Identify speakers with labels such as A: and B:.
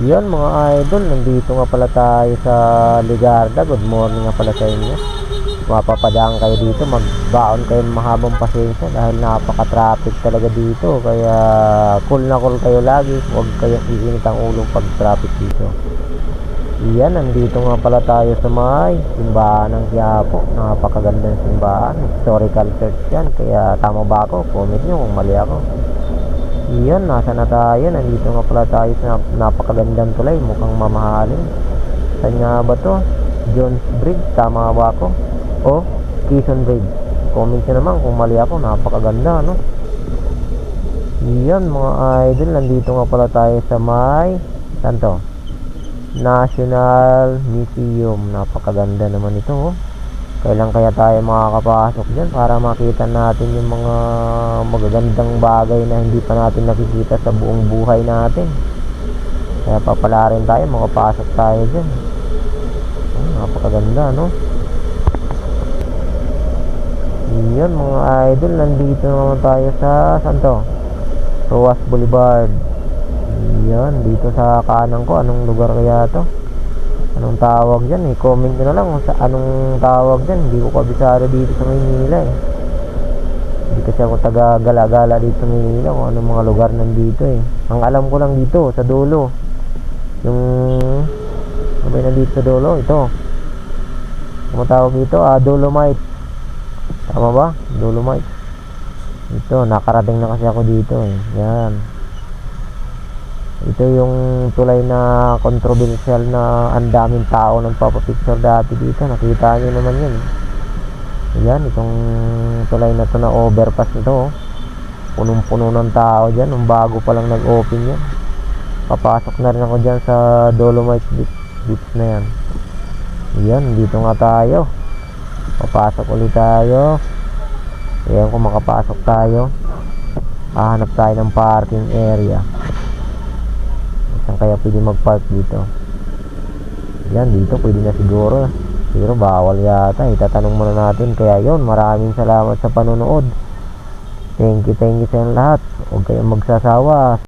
A: Yan mga idol, nandito nga pala tayo sa Ligarda. Good morning nga pala sa inyo. Mapapadaan kayo dito, magbaon kayo ng mahabang pasensya dahil napaka-traffic talaga dito. Kaya cool na cool kayo lagi. Huwag kayo iinit ang ulo pag traffic dito. Yan, nandito nga pala tayo sa may simbahan ng Quiapo. Napakagandang simbahan. Historical church yan. Kaya tama ba ako? Comment nyo kung mali ako. Iyon, nasa na tayo? Nandito nga pala tayo sa nap- napakagandang tulay. Mukhang mamahalin. Saan nga ba to? Jones Bridge, tama ba ako? O, Quezon Bridge. Comment nyo naman kung mali ako. Napakaganda, no? Iyon, mga idol. Nandito nga pala tayo sa may... Saan to? National Museum. Napakaganda naman ito, oh. Kailan kaya tayo makakapasok dyan para makita natin yung mga magagandang bagay na hindi pa natin nakikita sa buong buhay natin. Kaya papala rin tayo, makapasok tayo dyan. Napakaganda, no? Yun, mga idol, nandito naman tayo sa, saan to? Roas Boulevard. Yan, dito sa kanan ko, anong lugar kaya to? Anong tawag dyan eh? Comment nyo na lang sa anong tawag dyan. Hindi ko kabisado dito sa Maynila eh. Hindi kasi ako taga gala-gala dito sa Maynila kung anong mga lugar nandito eh. Ang alam ko lang dito, sa dulo. Yung... Ano yung nandito sa dulo? Ito. Ano tawag dito? Ah, Dolomite. Tama ba? Dolomite. Ito, nakarating na kasi ako dito eh. Yan. Ito yung tulay na controversial na ang daming tao nang papapicture dati dito. Nakita nyo naman yun. Yan, itong tulay na to na overpass na to. oh. Punong-puno ng tao dyan. Nung bago pa lang nag-open yan. Papasok na rin ako dyan sa Dolomite Beach, beach na yan. Yan, dito nga tayo. Papasok ulit tayo. Ayan kung makapasok tayo. Hahanap tayo ng parking area. Kaya pwede mag-park dito? Yan, dito pwede na siguro. Pero bawal yata. Itatanong muna natin. Kaya yon maraming salamat sa panonood. Thank you, thank you sa lahat. Huwag kayong magsasawa.